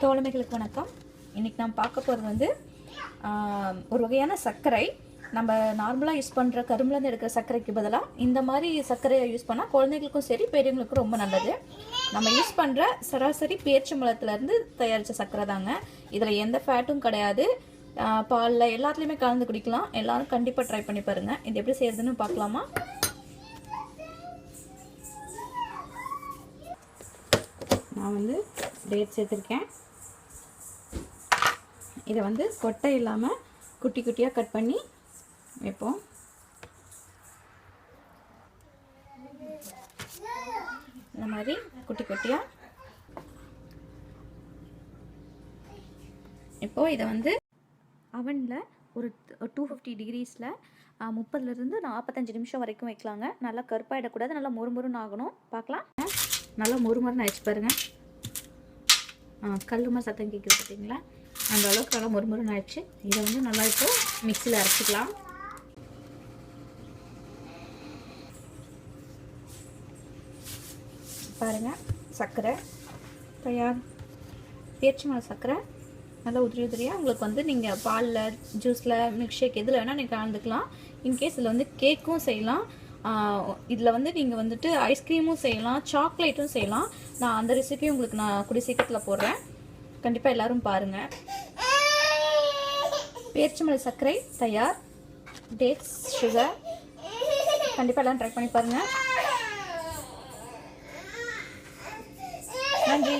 தோழமைகளுக்கு வணக்கம். இன்றைக்கி நான் பார்க்க போகிறது வந்து ஒரு வகையான சர்க்கரை. நம்ம நார்மலாக யூஸ் பண்ணுற கரும்புலேருந்து எடுக்கிற சர்க்கரைக்கு பதிலாக இந்த மாதிரி சர்க்கரையை யூஸ் பண்ணால் குழந்தைகளுக்கும் சரி பெரியவங்களுக்கும் ரொம்ப நல்லது. நம்ம யூஸ் பண்ணுற சராசரி பேரிச்சம்பழத்துலேருந்து தயாரித்த சர்க்கரை தாங்க. இதில் எந்த ஃபேட்டும் கிடையாது. பாலில் எல்லாத்துலேயுமே கலந்து குடிக்கலாம். எல்லோரும் கண்டிப்பாக ட்ரை பண்ணி பாருங்கள் இது எப்படி செய்யறதுன்னு பார்க்கலாமா? நான் வந்து டேட் சேர்த்துருக்கேன் இதை வந்து கொட்டை இல்லாமல் குட்டி குட்டியாக கட் பண்ணி வைப்போம். இந்த மாதிரி குட்டி குட்டியாக இப்போது இதை வந்து அவனில் ஒரு டூ ஃபிஃப்டி டிகிரிஸில் முப்பதுலேருந்து நாற்பத்தஞ்சு நிமிஷம் வரைக்கும் வைக்கலாங்க. நல்லா கருப்பாகிடக்கூடாது நல்லா மொறுமொறுன்னு ஆகணும். பார்க்கலாம். நல்லா மொறுமொறுன்னு ஆயிடுச்சு பாருங்கள் கல்லுமா சத்தம் கேட்குது பார்த்தீங்களா அந்த அளவுக்கு நல்லா மொறுமொறுன்னு ஆயிடுச்சு. இதை வந்து நல்லா இப்போ மிக்சியில் அரைச்சிக்கலாம். பாருங்கள் சர்க்கரை. தயார் பேச்சு மலை சர்க்கரை. நல்லா உதிரி உதிரியாக உங்களுக்கு வந்து நீங்கள் பாலில் ஜூஸில் மில்க் ஷேக் எதில் வேணால் நீங்கள் கலந்துக்கலாம். இன்கேஸ் இதில் வந்து கேக்கும் செய்யலாம். இதில் வந்து நீங்கள் வந்துட்டு ஐஸ்கிரீமும் செய்யலாம் சாக்லேட்டும் செய்யலாம். நான் அந்த ரெசிபியும் உங்களுக்கு நான் கூடிய சீக்கிரத்தில் போடுறேன். கண்டிப்பாக எல்லாரும் பாருங்கள் பேரிச்சமலை சர்க்கரை தயார். டேட்ஸ் சுகர் கண்டிப்பாக எல்லாம் ட்ரை பண்ணி பாருங்கள் நன்றி.